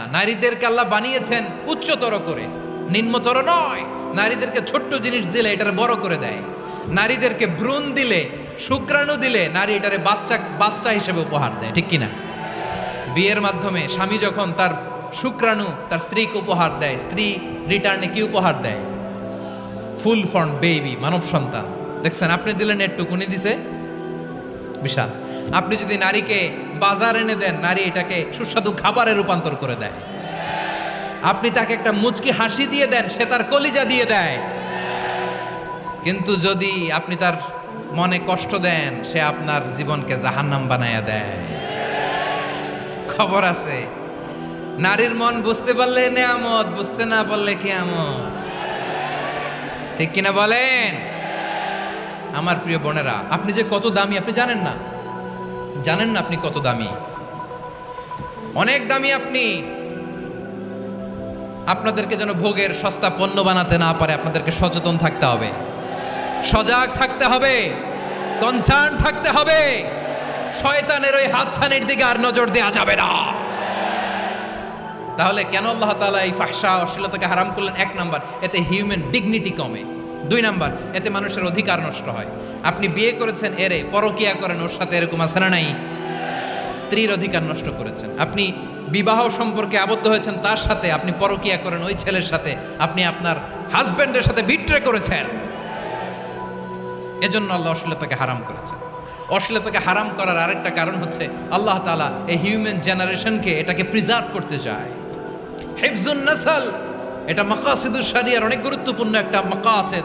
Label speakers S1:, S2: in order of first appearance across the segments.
S1: না। নারীদেরকে আল্লাহ বানিয়েছেন উচ্চতর করে। নিম্নতর নয়। নারীদেরকে ছোট্ট জিনিস দিলে এটারে বড় করে দেয়। নারীদেরকে ভ্রূণ দিলে, শুক্রাণু দিলে নারী এটারে বাচ্চা বাচ্চা হিসেবে উপহার দেয়, ঠিক কিনা? বিয়ের মাধ্যমে স্বামী যখন তার শুক্রাণু, তার স্ত্রীকে উপহার দেয়, স্ত্রী রিটার্নে কি উপহার দেয়? ফুল ফর্ম বেবি, মানব সন্তান। দেখছেন, আপনি দিলেন একটুকুনি দিছে? বিশাল। আপনি যদি নারীকে বাজার এনে দেন, নারী এটাকে সুস্বাদু খাবারে রূপান্তর করে দেয়। আপনি তাকে একটা মুচকি হাসি দিয়ে দেন, সে তার কলিজা দিয়ে দেয়। কিন্তু যদি আপনি তার মনে কষ্ট দেন, সে আপনার জীবনকে জাহান্নাম বানায়া দেয়। খবর আছে, নারীর মন বুঝতে পারলে নেয়ামত, বুঝতে না পারলে কেয়ামত। ঠিক কিনা বলেন? আমার প্রিয় বোনেরা, আপনি যে কত দামি, আপনি জানেন না? জানেন না আপনি কত দামি? অনেক দামি আপনি। আপনাদেরকে যেন ভোগের সস্তা পণ্য বানাতে না পারে, আপনাদেরকে সচেতন থাকতে হবে। সজাগ থাকতে হবে। কনসার্ন থাকতে হবে। শয়তানের ওই হাতছানির দিকে আর নজর দেওয়া যাবে না। তাহলে কেন আল্লাহ তাআলা এই ফাহসা অশ্লীলতাকে হারাম করলেন? এক নাম্বার, এতে হিউম্যান ডিগনিটি কমে। দুই নাম্বার, এতে মানুষের অধিকার নষ্ট হয়। আপনি বিয়ে করেছেন, এরে পরকিয়া করেন, ওর সাথে এরকম আছে না নাই? স্ত্রীর অধিকার নষ্ট করেছেন। আপনি বিবাহ সম্পর্কে আবদ্ধ হয়েছেন, তার সাথে আপনি পরকিয়া করেন, ওই ছেলের সাথে আপনি আপনার হাজবেন্ডের সাথে বিট্রে করেছেন। এজন্য আল্লাহ অশ্লীলতাকে হারাম করেছেন। অশ্লীলতাকে হারাম করার আরেকটা কারণ হচ্ছে, আল্লাহ তালা এই হিউম্যান জেনারেশনকে এটাকে প্রিজার্ভ করতে চায়। হেফজুন নাসাল, এটা মাকাসিদুল শারিয়ার অনেক গুরুত্বপূর্ণ একটা মাকাসেদ।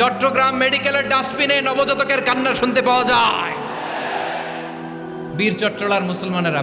S1: চট্টগ্রাম মেডিকেলের ডাস্টবিনে নবজাতকের কান্না শুনতে পাওয়া যায়। বীর চট্টলার মুসলমানেরা